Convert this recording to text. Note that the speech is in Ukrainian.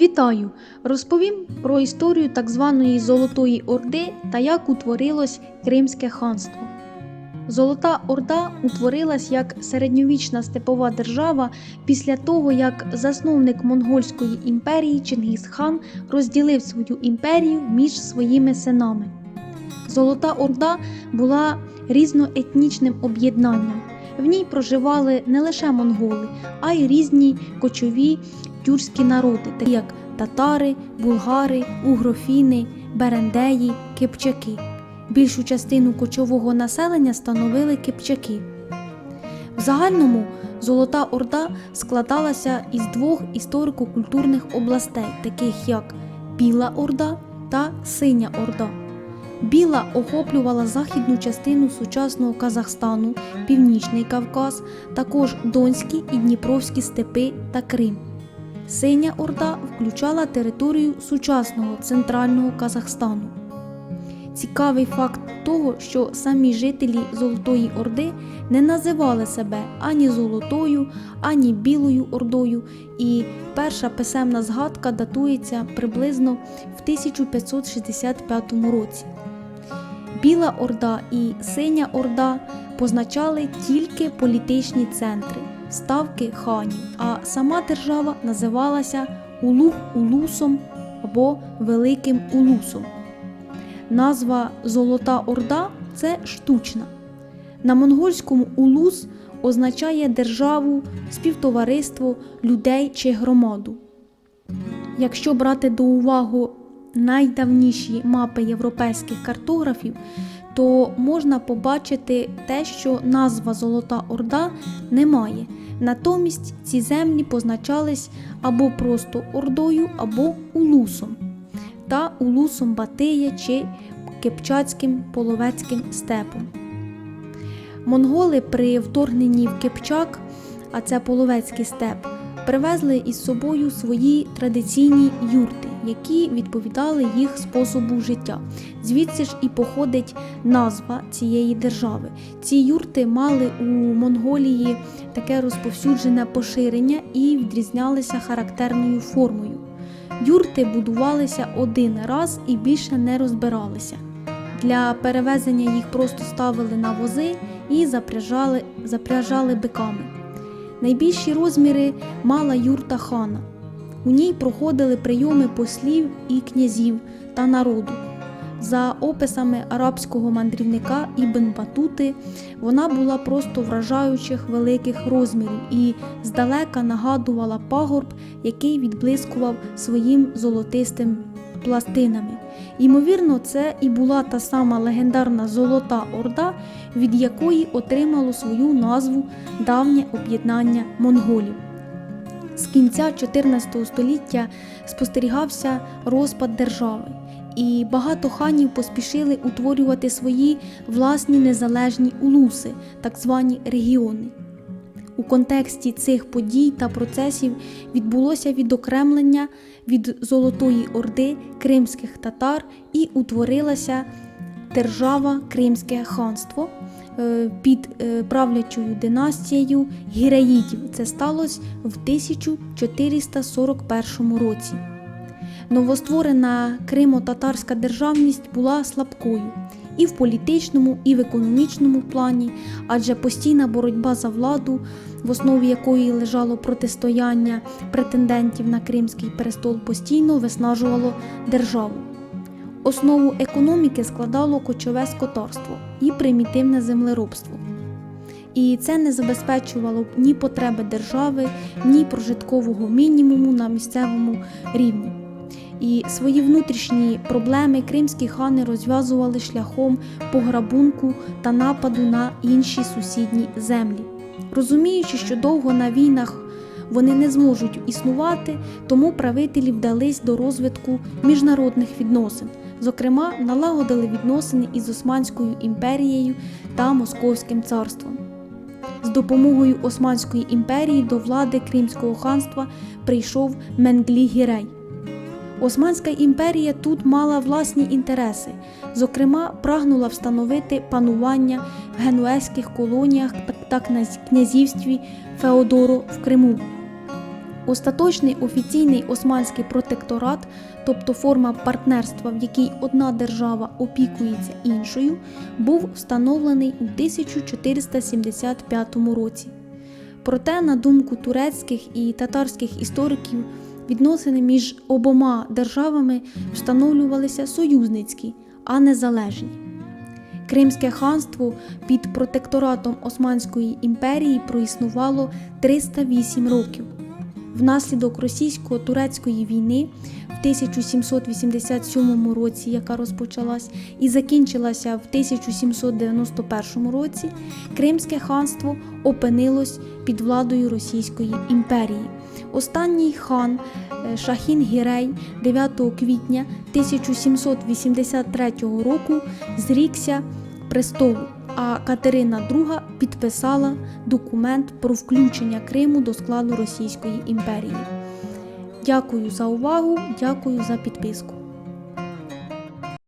Вітаю! Розповім про історію так званої Золотої Орди та як утворилось Кримське ханство. Золота Орда утворилась як середньовічна степова держава після того, як засновник Монгольської імперії Чингісхан розділив свою імперію між своїми синами. Золота Орда була різноетнічним об'єднанням. В ній проживали не лише монголи, а й різні кочові тюркські народи, такі як татари, булгари, угрофіни, берендеї, кипчаки. Більшу частину кочового населення становили кипчаки. В загальному Золота Орда складалася із двох історико-культурних областей, таких як Біла Орда та Синя Орда. Біла охоплювала західну частину сучасного Казахстану, Північний Кавказ, також Донські і Дніпровські степи та Крим. Синя Орда включала територію сучасного центрального Казахстану. Цікавий факт того, що самі жителі Золотої Орди не називали себе ані Золотою, ані Білою Ордою, і перша писемна згадка датується приблизно в 1565 році. Біла Орда і Синя Орда позначали тільки політичні центри, ставки ханів, а сама держава називалася Улуг Улусом або Великим Улусом. Назва Золота Орда це штучна. На монгольському улус означає державу, співтовариство людей чи громаду. Якщо брати до уваги найдавніші мапи європейських картографів, то можна побачити те, що назва Золота Орда не має. Натомість ці землі позначались або просто Ордою, або Улусом та Улусом Батия чи Кипчацьким половецьким степом. Монголи при вторгненні в Кипчак, а це половецький степ, привезли із собою свої традиційні юрти, які відповідали їх способу життя. Звідси ж і походить назва цієї держави. Ці юрти мали у Монголії таке розповсюджене поширення і відрізнялися характерною формою. Юрти будувалися один раз і більше не розбиралися. Для перевезення їх просто ставили на вози і запряжали, запряжали биками. Найбільші розміри мала юрта хана. У ній проходили прийоми послів і князів та народу. За описами арабського мандрівника Ібн Батути, вона була просто вражаючих великих розмірів і здалека нагадувала пагорб, який відблискував своїм золотистим пластинами. Ймовірно, це і була та сама легендарна Золота Орда, від якої отримало свою назву давнє об'єднання монголів. З кінця 14 століття спостерігався розпад держави, і багато ханів поспішили утворювати свої власні незалежні улуси, так звані регіони. У контексті цих подій та процесів відбулося відокремлення від Золотої Орди кримських татар і утворилася держава Кримське ханство під е, правлячою династією Гіраїдів. Це сталося в 1441 році. Новостворена Кримо-татарська державність була слабкою і в політичному, і в економічному плані, адже постійна боротьба за владу, в основі якої лежало протистояння претендентів на Кримський престол, постійно виснажувало державу. Основу економіки складало кочове скотарство і примітивне землеробство. І це не забезпечувало ні потреби держави, ні прожиткового мінімуму на місцевому рівні. І свої внутрішні проблеми кримські хани розв'язували шляхом пограбунку та нападу на інші сусідні землі. Розуміючи, що довго на війнах вони не зможуть існувати, тому правителі вдались до розвитку міжнародних відносин. Зокрема, налагодили відносини із Османською імперією та Московським царством. З допомогою Османської імперії до влади Кримського ханства прийшов Менглі Гірей. Османська імперія тут мала власні інтереси, зокрема, прагнула встановити панування в генуезьких колоніях та князівстві Феодоро в Криму. Остаточний офіційний османський протекторат, тобто форма партнерства, в якій одна держава опікується іншою, був встановлений у 1475 році. Проте, на думку турецьких і татарських істориків, відносини між обома державами встановлювалися союзницькі, а не залежні. Кримське ханство під протекторатом Османської імперії проіснувало 308 років. Внаслідок російсько-турецької війни в 1787 році, яка розпочалась і закінчилася в 1791 році, Кримське ханство опинилось під владою Російської імперії. Останній хан е, Шахін Гірей 9 квітня 1783 року зрікся престолу, а Катерина II підписала документ про включення Криму до складу Російської імперії. Дякую за увагу, дякую за підписку.